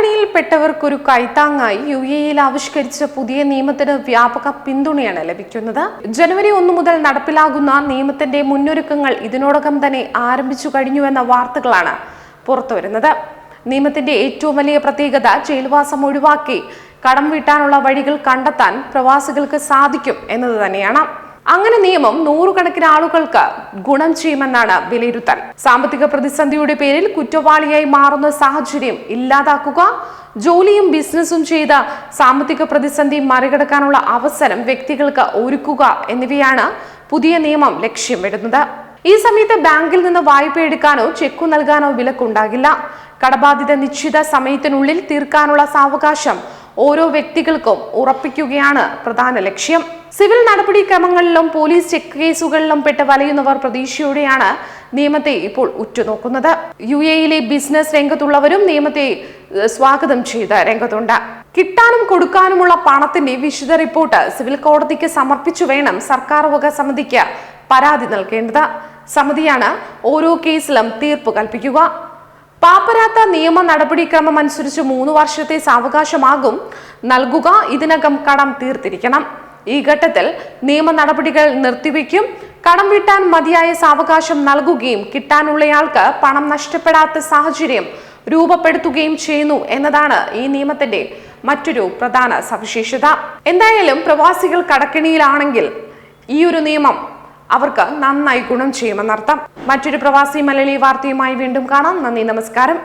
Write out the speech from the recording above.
കടക്കണിയിൽപ്പെട്ടവർക്കൊരു കൈത്താങ്ങായി U എയിൽ ആവിഷ്കരിച്ച പുതിയ നിയമത്തിന് വ്യാപക പിന്തുണയാണ് ലഭിക്കുന്നത്. ജനുവരി ഒന്ന് മുതൽ നടപ്പിലാകുന്ന നിയമത്തിന്റെ മുന്നൊരുക്കങ്ങൾ ഇതിനോടകം തന്നെ ആരംഭിച്ചു കഴിഞ്ഞുവെന്ന വാർത്തകളാണ് പുറത്തുവരുന്നത്. നിയമത്തിന്റെ ഏറ്റവും വലിയ പ്രത്യേകത ജയിൽവാസം ഒഴിവാക്കി കടം വീട്ടാനുള്ള വഴികൾ കണ്ടെത്താൻ പ്രവാസികൾക്ക് സാധിക്കും എന്നത് തന്നെയാണ്. അങ്ങനെ നിയമം നൂറുകണക്കിന് ആളുകൾക്ക് ഗുണം ചെയ്യുമെന്നാണ് വിലയിരുത്തൽ. സാമ്പത്തിക പ്രതിസന്ധിയുടെ പേരിൽ കുറ്റവാളിയായി മാറുന്ന സാഹചര്യം ഇല്ലാതാക്കുക ജോലിയും ബിസിനസ്സും ചെയ്ത സാമ്പത്തിക പ്രതിസന്ധി മറികടക്കാനുള്ള അവസരം വ്യക്തികൾക്ക് ഒരുക്കുക എന്നിവയാണ് പുതിയ നിയമം ലക്ഷ്യം വരുന്നത് ഈ സമയത്ത് ബാങ്കിൽ നിന്ന് വായ്പ എടുക്കാനോ ചെക്കു നൽകാനോ വിലക്കുണ്ടാകില്ല. കടബാധിത നിശ്ചിത സമയത്തിനുള്ളിൽ തീർക്കാനുള്ള സാവകാശം ഓരോ വ്യക്തികൾക്കും ഉറപ്പിക്കുകയാണ് പ്രധാന ലക്ഷ്യം. സിവിൽ നടപടിക്രമങ്ങളിലും പോലീസ് ചെക്ക് കേസുകളിലും പെട്ട് വലയുന്നവർ പ്രതീക്ഷയോടെയാണ് നിയമത്തെ ഇപ്പോൾ ഉറ്റുനോക്കുന്നത്. യു എയിലെ ബിസിനസ് രംഗത്തുള്ളവരും നിയമത്തെ സ്വാഗതം ചെയ്ത് രംഗത്തുണ്ട്. കിട്ടാനും കൊടുക്കാനുമുള്ള പണത്തിന്റെ വിശദ റിപ്പോർട്ട് സിവിൽ കോടതിക്ക് സമർപ്പിച്ചു വേണം സർക്കാർ വക സമിതിക്ക് പരാതി നൽകേണ്ടത്. സമിതിയാണ് ഓരോ കേസിലും തീർപ്പ് കൽപ്പിക്കുക. പാപ്പരാത്ത നിയമ നടപടിക്രമം അനുസരിച്ച് മൂന്ന് വർഷത്തെ സാവകാശമാകും. നൽകുക ഇതിനകം കടം തീർത്തിരിക്കണം. ഈ ഘട്ടത്തിൽ നിയമ നടപടികൾ നിർത്തിവെക്കും കടം വീട്ടാൻ മതിയായ സാവകാശം നൽകുകയും കിട്ടാനുള്ളയാൾക്ക് പണം നഷ്ടപ്പെടാത്ത സാഹചര്യം രൂപപ്പെടുത്തുകയും ചെയ്യുന്നു എന്നതാണ് ഈ നിയമത്തിന്റെ മറ്റൊരു പ്രധാന സവിശേഷത. എന്തായാലും പ്രവാസികൾ കടക്കിണിയിലാണെങ്കിൽ ഈ ഒരു നിയമം അവർക്ക് നന്നായി ഗുണം ചെയ്യുമെന്നർത്ഥം. മറ്റൊരു പ്രവാസി മലയാളി വാർത്തയുമായി വീണ്ടും കാണാം. നന്ദി നമസ്കാരം.